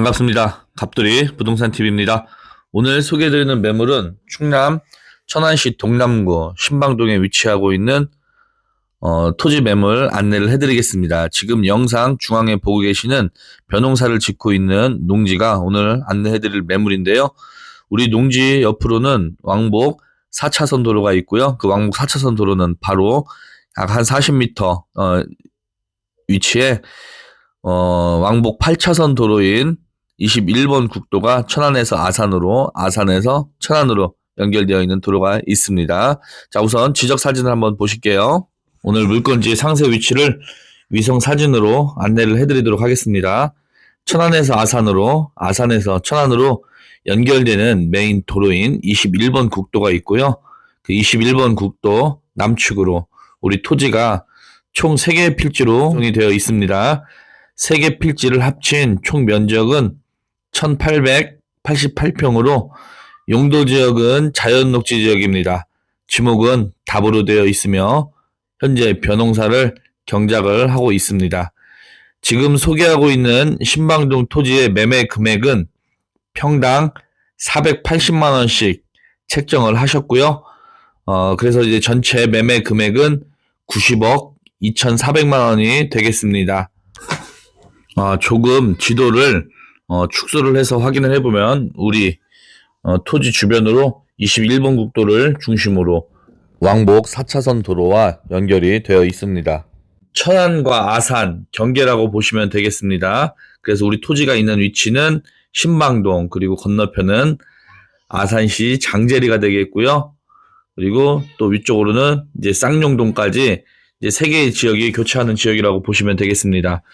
반갑습니다. 갑돌이 부동산 TV입니다. 오늘 소개해드리는 매물은 충남 천안시 동남구 신방동에 위치하고 있는 어, 토지 매물 안내를 해드리겠습니다. 지금 영상 중앙에 보고 계시는 벼농사를 짓고 있는 농지가 오늘 안내해드릴 매물인데요. 우리 농지 옆으로는 왕복 4차선 도로가 있고요. 그 왕복 4차선 도로는 바로 약 한 40m 어, 위치에 어, 왕복 8차선 도로인 21번 국도가 천안에서 아산으로, 아산에서 천안으로 연결되어 있는 도로가 있습니다. 자, 우선 지적 사진을 한번 보실게요. 오늘 물건지 상세 위치를 위성 사진으로 안내를 해드리도록 하겠습니다. 천안에서 아산으로, 아산에서 천안으로 연결되는 메인 도로인 21번 국도가 있고요. 그 21번 국도 남측으로 우리 토지가 총 3개의 필지로 구성이 되어 있습니다. 3개 필지를 합친 총 면적은 1888평으로 용도 지역은 자연 녹지 지역입니다. 지목은 답으로 되어 있으며 현재 벼농사를 경작을 하고 있습니다. 지금 소개하고 있는 신방동 토지의 매매 금액은 평당 480만 원씩 책정을 하셨고요. 어, 그래서 이제 전체 매매 금액은 90억 2,400만 원이 되겠습니다. 어, 조금 지도를 어, 축소를 해서 확인을 해보면 우리 어, 토지 주변으로 21번 국도를 중심으로 왕복 4차선 도로와 연결이 되어 있습니다. 천안과 아산 경계라고 보시면 되겠습니다. 그래서 우리 토지가 있는 위치는 신방동 그리고 건너편은 아산시 장제리가 되겠고요. 그리고 또 위쪽으로는 이제 쌍용동까지 이제 세 개의 지역이 교차하는 지역이라고 보시면 되겠습니다.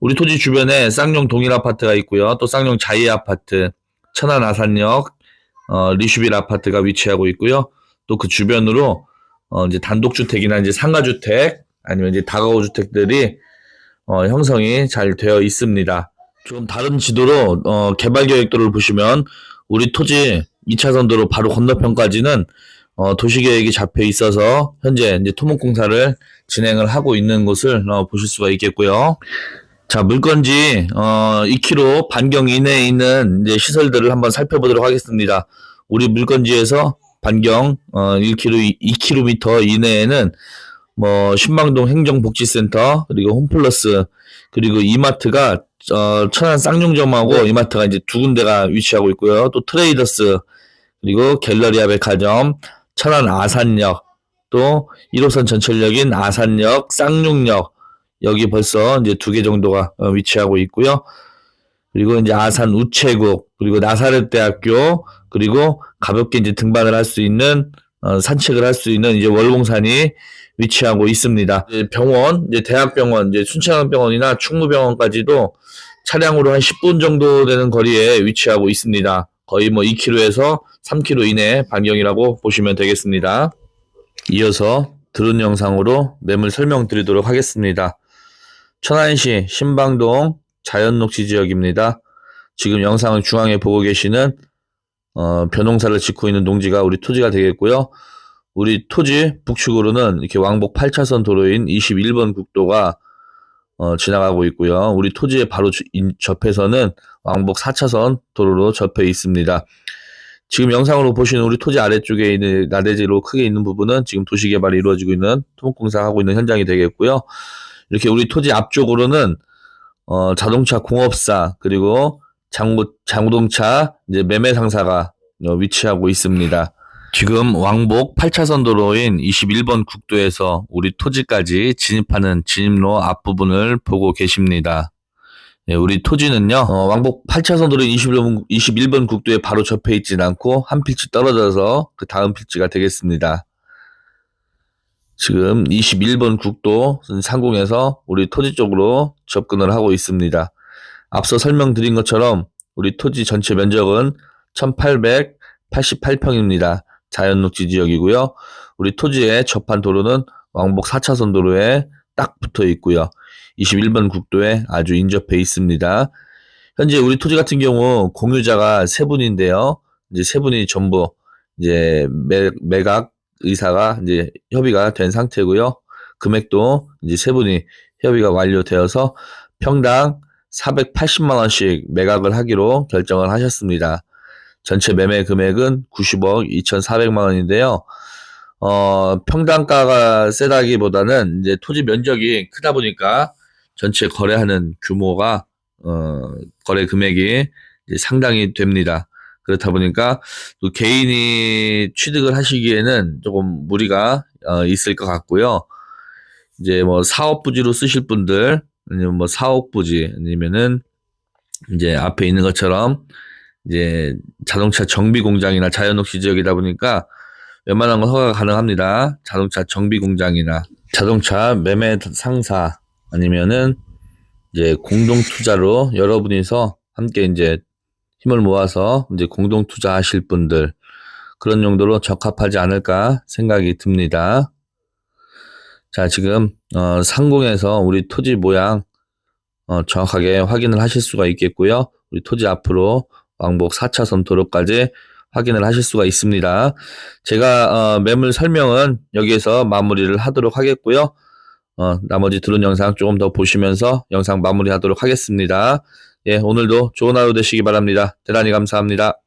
우리 토지 주변에 쌍용 동일 아파트가 있고요. 또 쌍용 자이 아파트, 천안 아산역, 어, 리슈빌 아파트가 위치하고 있고요. 또 그 주변으로 어, 이제 단독주택이나 이제 상가주택 아니면 이제 다가구 주택들이 어, 형성이 잘 되어 있습니다. 좀 다른 지도로 어, 개발 계획도를 보시면 우리 토지 2차선 도로 바로 건너편까지는 어, 도시계획이 잡혀 있어서 현재 이제 토목공사를 진행을 하고 있는 것을 어, 보실 수가 있겠고요. 자, 물건지, 어, 2km 반경 이내에 있는 이제 시설들을 한번 살펴보도록 하겠습니다. 우리 물건지에서 반경, 어, 1km, 2km 이내에는 뭐, 신방동 행정복지센터, 그리고 홈플러스, 그리고 이마트가, 어, 천안 쌍용점하고 이마트가 이제 두 군데가 위치하고 있고요. 또 트레이더스, 그리고 갤러리아 백화점, 천안 아산역, 또 1호선 전철역인 아산역, 쌍용역, 여기 벌써 이제 두 개 정도가 어, 위치하고 있고요. 그리고 이제 아산 우체국, 그리고 나사렛 대학교, 그리고 가볍게 이제 등반을 할 수 있는 어, 산책을 할 수 있는 이제 월봉산이 위치하고 있습니다. 이제 병원, 이제 대학병원, 이제 순천향병원이나 충무병원까지도 차량으로 한 10분 정도 되는 거리에 위치하고 있습니다. 거의 뭐 2km에서 3km 이내 반경이라고 보시면 되겠습니다. 이어서 드론 영상으로 매물 설명드리도록 하겠습니다. 천안시 신방동 자연녹지 지역입니다. 지금 영상을 중앙에 보고 계시는 어, 벼농사를 짓고 있는 농지가 우리 토지가 되겠고요. 우리 토지 북측으로는 이렇게 왕복 8차선 도로인 21번 국도가 어, 지나가고 있고요. 우리 토지의 바로 접해서는 왕복 4차선 도로로 접해 있습니다. 지금 영상으로 보시는 우리 토지 아래쪽에 있는 나대지로 크게 있는 부분은 지금 도시개발이 이루어지고 있는 토목공사 하고 있는 현장이 되겠고요. 이렇게 우리 토지 앞쪽으로는 어, 자동차 공업사 그리고 장구, 자동차 이제 매매 상사가 어, 위치하고 있습니다. 지금 왕복 8차선 도로인 21번 국도에서 우리 토지까지 진입하는 진입로 앞부분을 보고 계십니다. 예, 우리 토지는요, 어, 왕복 8차선 도로인 21번, 21번 국도에 바로 접해 있진 않고 한 필지 떨어져서 그 다음 필지가 되겠습니다. 지금 21번 국도 상공에서 우리 토지 쪽으로 접근을 하고 있습니다. 앞서 설명드린 것처럼 우리 토지 전체 면적은 1888평입니다. 자연녹지 지역이고요. 우리 토지에 접한 도로는 왕복 4차선 도로에 딱 붙어 있고요. 21번 국도에 아주 인접해 있습니다. 현재 우리 토지 같은 경우 공유자가 세 분인데요. 이제 세 분이 전부 이제 매, 매각 의사가 이제 협의가 된 상태고요. 금액도 이제 세 분이 협의가 완료되어서 평당 480만 원씩 매각을 하기로 결정을 하셨습니다. 전체 매매 금액은 90억 2,400만 원인데요. 어, 평당가가 세다기보다는 이제 토지 면적이 크다 보니까 전체 거래하는 규모가 어, 거래 금액이 이제 상당히 됩니다. 그렇다 보니까 또 개인이 취득을 하시기에는 조금 무리가 어, 있을 것 같고요. 이제 뭐 사업 부지로 쓰실 분들 아니면 뭐 사업 부지 아니면은 이제 앞에 있는 것처럼 이제 자동차 정비 공장이나 자연녹지 지역이다 보니까 웬만한 건 허가가 가능합니다. 자동차 정비 공장이나 자동차 매매 상사 아니면은 이제 공동 투자로 여러분이서 함께 이제 힘을 모아서 이제 공동 투자하실 분들 그런 용도로 적합하지 않을까 생각이 듭니다. 자, 지금 어, 상공에서 우리 토지 모양 어, 정확하게 확인을 하실 수가 있겠고요. 우리 토지 앞으로 왕복 4차선 도로까지 확인을 하실 수가 있습니다. 제가 어, 매물 설명은 여기에서 마무리를 하도록 하겠고요. 어, 나머지 들은 영상 조금 더 보시면서 영상 마무리하도록 하겠습니다. 예, 오늘도 좋은 하루 되시기 바랍니다. 대단히 감사합니다.